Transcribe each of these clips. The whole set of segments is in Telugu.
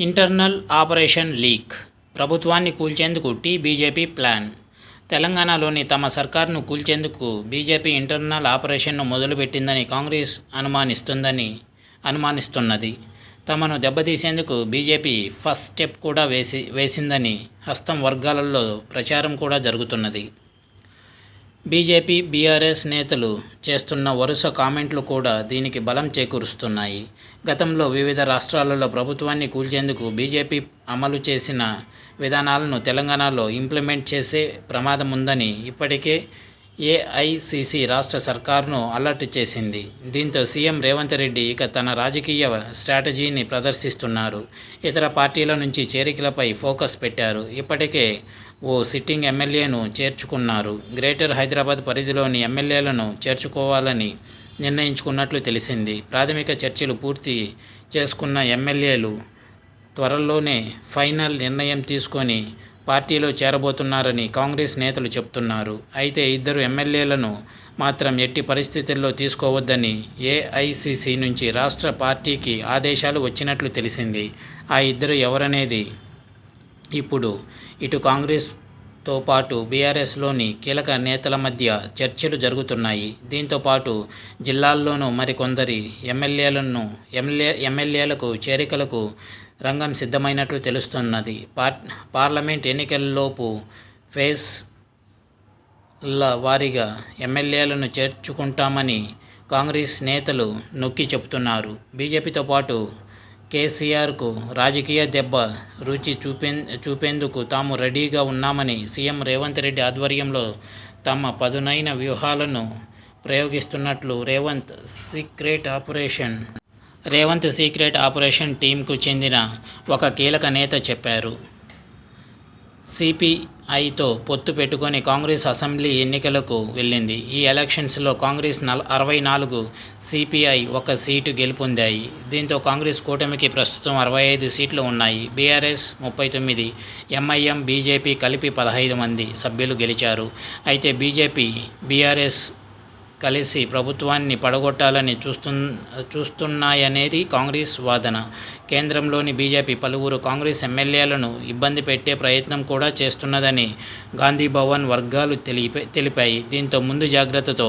Internal operation leak. ప్రభుత్వాన్ని కూల్చేందుకు టీ బీజేపీ ప్లాన్. తెలంగాణలోని తమ సర్కారును కూల్చేందుకు బీజేపీ ఇంటర్నల్ ఆపరేషన్ను మొదలుపెట్టిందని కాంగ్రెస్ అనుమానిస్తుందని అనుమానిస్తున్నది. తమను దెబ్బతీసేందుకు బీజేపీ ఫస్ట్ స్టెప్ కూడా వేసి వేసిందని హస్తం వర్గాలలో ప్రచారం కూడా జరుగుతున్నది. బీజేపీ బీఆర్ఎస్ నేతలు చేస్తున్న వరుస కామెంట్లు కూడా దీనికి బలం చేకూరుస్తున్నాయి. గతంలో వివిధ రాష్ట్రాలలో ప్రభుత్వాన్ని కూల్చేందుకు బీజేపీ అమలు చేసిన విధానాలను తెలంగాణలో ఇంప్లిమెంట్ చేసే ప్రమాదం ఉందని ఇప్పటికే ఏఐసిసి రాష్ట్ర సర్కారును అలర్ట్ చేసింది. దీంతో సీఎం రేవంత్ రెడ్డి ఇక తన రాజకీయ స్ట్రాటజీని ప్రదర్శిస్తున్నారు. ఇతర పార్టీల నుంచి చేరికలపై ఫోకస్ పెట్టారు. ఇప్పటికే ఓ సిట్టింగ్ ఎమ్మెల్యేను చేర్చుకున్నారు. గ్రేటర్ హైదరాబాద్ పరిధిలోని ఎమ్మెల్యేలను చేర్చుకోవాలని నిర్ణయించుకున్నట్లు తెలిసింది. ప్రాథమిక చర్చలు పూర్తి చేసుకున్న ఎమ్మెల్యేలు త్వరలోనే ఫైనల్ నిర్ణయం తీసుకొని పార్టీలో చేరబోతున్నారని కాంగ్రెస్ నేతలు చెప్తున్నారు. అయితే ఇద్దరు ఎమ్మెల్యేలను మాత్రం ఎట్టి పరిస్థితుల్లో తీసుకోవద్దని ఏఐసిసి నుంచి రాష్ట్ర పార్టీకి ఆదేశాలు వచ్చినట్లు తెలిసింది. ఆ ఇద్దరు ఎవరనేది ఇప్పుడు ఇటు కాంగ్రెస్తో పాటు బీఆర్ఎస్లోని కీలక నేతల మధ్య చర్చలు జరుగుతున్నాయి. దీంతో పాటు జిల్లాల్లోనూ మరికొందరి ఎమ్మెల్యేలను ఎమ్మెల్యే ఎమ్మెల్యేలకు చేరికలకు రంగం సిద్ధమైనట్లు తెలుస్తున్నది. పార్ పార్లమెంట్ ఎన్నికల్లోపు ఫేస్ ల వారీగా ఎమ్మెల్యేలను చేర్చుకుంటామని కాంగ్రెస్ నేతలు నొక్కి చెబుతున్నారు. బీజేపీతో పాటు కేసీఆర్కు రాజకీయ దెబ్బ రుచి చూపే చూపేందుకు తాము రెడీగా ఉన్నామని సీఎం రేవంత్ రెడ్డి ఆధ్వర్యంలో తమ పదునైన వ్యూహాలను ప్రయోగిస్తున్నట్లు Revanth secret operation Revanth secret operation టీంకు చెందిన ఒక కీలక నేత చెప్పారు. సిపిఐతో పొత్తు పెట్టుకొని కాంగ్రెస్ అసెంబ్లీ ఎన్నికలకు వెళ్ళింది. ఈ ఎలక్షన్స్లో కాంగ్రెస్ నల్ అరవై నాలుగు సిపిఐ ఒక సీటు గెలుపొందాయి. దీంతో కాంగ్రెస్ కూటమికి ప్రస్తుతం అరవై ఐదు సీట్లు ఉన్నాయి. బీఆర్ఎస్ ముప్పై తొమ్మిది ఎంఐఎం బీజేపీ కలిపి పదహైదు మంది సభ్యులు గెలిచారు. అయితే బీజేపీ బీఆర్ఎస్ కలిసి ప్రభుత్వాన్ని పడగొట్టాలని చూస్తు చూస్తున్నాయనేది కాంగ్రెస్ వాదన. కేంద్రంలోని బీజేపీ పలువురు కాంగ్రెస్ ఎమ్మెల్యేలను ఇబ్బంది పెట్టే ప్రయత్నం కూడా చేస్తున్నదని గాంధీ భవన్ వర్గాలు తెలిపే తెలిపాయి. దీంతో ముందు జాగ్రత్తతో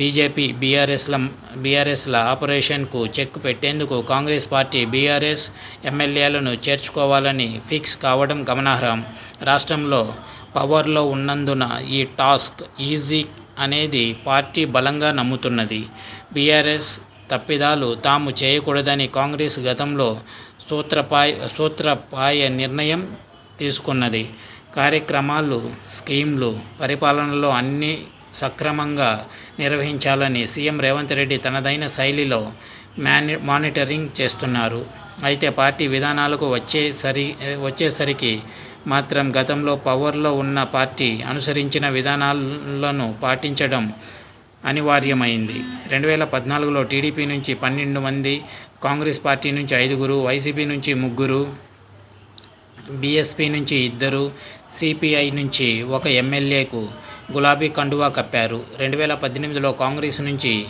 బీజేపీ బీఆర్ఎస్ల బీఆర్ఎస్ల ఆపరేషన్కు చెక్ పెట్టేందుకు కాంగ్రెస్ పార్టీ బీఆర్ఎస్ ఎమ్మెల్యేలను చేర్చుకోవాలని ఫిక్స్ కావడం గమనార్హం. రాష్ట్రంలో పవర్లో ఉన్నందున ఈ టాస్క్ ఈజీ అనేది పార్టీ బలంగా నమ్ముతున్నది. బీఆర్ఎస్ తప్పిదాలు తాము చేయకూడదని కాంగ్రెస్ గతంలో సూత్రపాయ సూత్రపాయ నిర్ణయం తీసుకున్నది. కార్యక్రమాలు స్కీమ్లు పరిపాలనలో అన్ని సక్రమంగా నిర్వహించాలని సీఎం రేవంత్ రెడ్డి తనదైన శైలిలో మాని మానిటరింగ్ చేస్తున్నారు. అయితే పార్టీ విధానాలకు వచ్చేసరి వచ్చేసరికి మాత్రం గతంలో పవర్లో ఉన్న పార్టీ అనుసరించిన విధానాలను పాటించడం అనివార్యమైంది. రెండు వేల పద్నాలుగులో టీడీపీ నుంచి పన్నెండు మంది కాంగ్రెస్ పార్టీ నుంచి ఐదుగురు వైసీపీ నుంచి ముగ్గురు బీఎస్పీ నుంచి ఇద్దరు సిపిఐ నుంచి ఒక ఎమ్మెల్యేకు గులాబీ కండువా కప్పారు. రెండు వేల పద్దెనిమిదిలో కాంగ్రెస్ నుంచి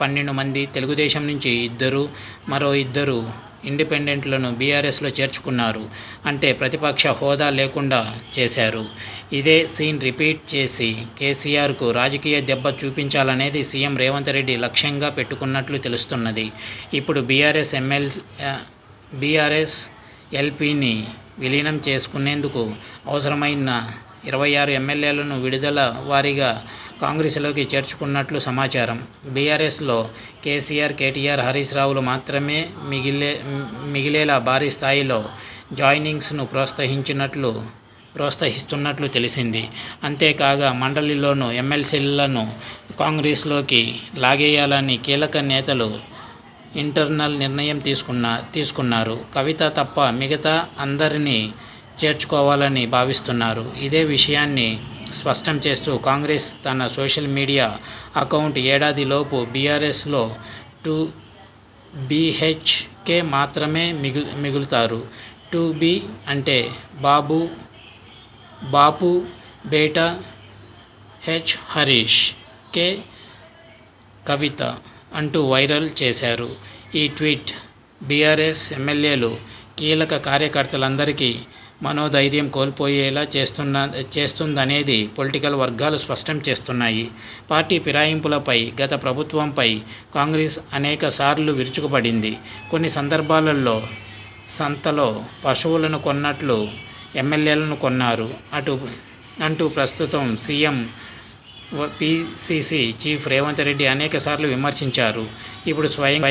పన్నెండు మంది తెలుగుదేశం నుంచి ఇద్దరు మరో ఇద్దరు ఇండిపెండెంట్లను బీఆర్ఎస్లో చేర్చుకున్నారు అంటే ప్రతిపక్ష హోదా లేకుండా చేశారు. ఇదే సీన్ రిపీట్ చేసి కేసీఆర్కు రాజకీయ దెబ్బ చూపించాలనేది సీఎం రేవంత్ రెడ్డి లక్ష్యంగా పెట్టుకున్నట్లు తెలుస్తున్నది. ఇప్పుడు బీఆర్ఎస్ ఎమ్మెల్ బీఆర్ఎస్ ఎల్పీని విలీనం చేసుకునేందుకు అవసరమైన ఇరవై ఆరు ఎమ్మెల్యేలను విడుదల వారీగా కాంగ్రెస్లోకి చేర్చుకున్నట్లు సమాచారం. బీఆర్ఎస్లో కేసీఆర్ కేటీఆర్ హరీష్ రావులు మాత్రమే మిగిలే మిగిలేలా భారీ స్థాయిలో జాయినింగ్స్ను ప్రోత్సహించినట్లు ప్రోత్సహిస్తున్నట్లు తెలిసింది. అంతేకాగా మండలిలోనూ ఎమ్మెల్సీలను కాంగ్రెస్లోకి లాగేయాలని కీలక నేతలు ఇంటర్నల్ నిర్ణయం తీసుకున్న తీసుకున్నారు. కవిత తప్ప మిగతా అందరినీ చేర్చుకోవాలని భావిస్తున్నారు. ఇదే విషయాన్ని స్పష్టం చేస్తూ కాంగ్రెస్ తన సోషల్ మీడియా అకౌంట్ ఏడాదిలోపు బీఆర్ఎస్లో టూ బీహెచ్కే మాత్రమే మిగు మిగులుతారు. టూ బి అంటే బాబు బాపు బేటా హెచ్ హరీష్ కే కవిత అంటూ వైరల్ చేశారు. ఈ ట్వీట్ బీఆర్ఎస్ ఎమ్మెల్యేలు కీలక కార్యకర్తలందరికీ మనోధైర్యం కోల్పోయేలా చేస్తున్న చేస్తుందనేది పొలిటికల్ వర్గాలు స్పష్టం చేస్తున్నాయి. పార్టీ ఫిరాయింపులపై గత ప్రభుత్వంపై కాంగ్రెస్ అనేక సార్లు విరుచుకుపడింది. కొన్ని సందర్భాలలో సంతలో పశువులను కొన్నట్లు ఎమ్మెల్యేలను కొన్నారు. అటు అంటూ ప్రస్తుతం CM PCC chief Revanth Reddy అనేక సార్లు విమర్శించారు. ఇప్పుడు స్వయం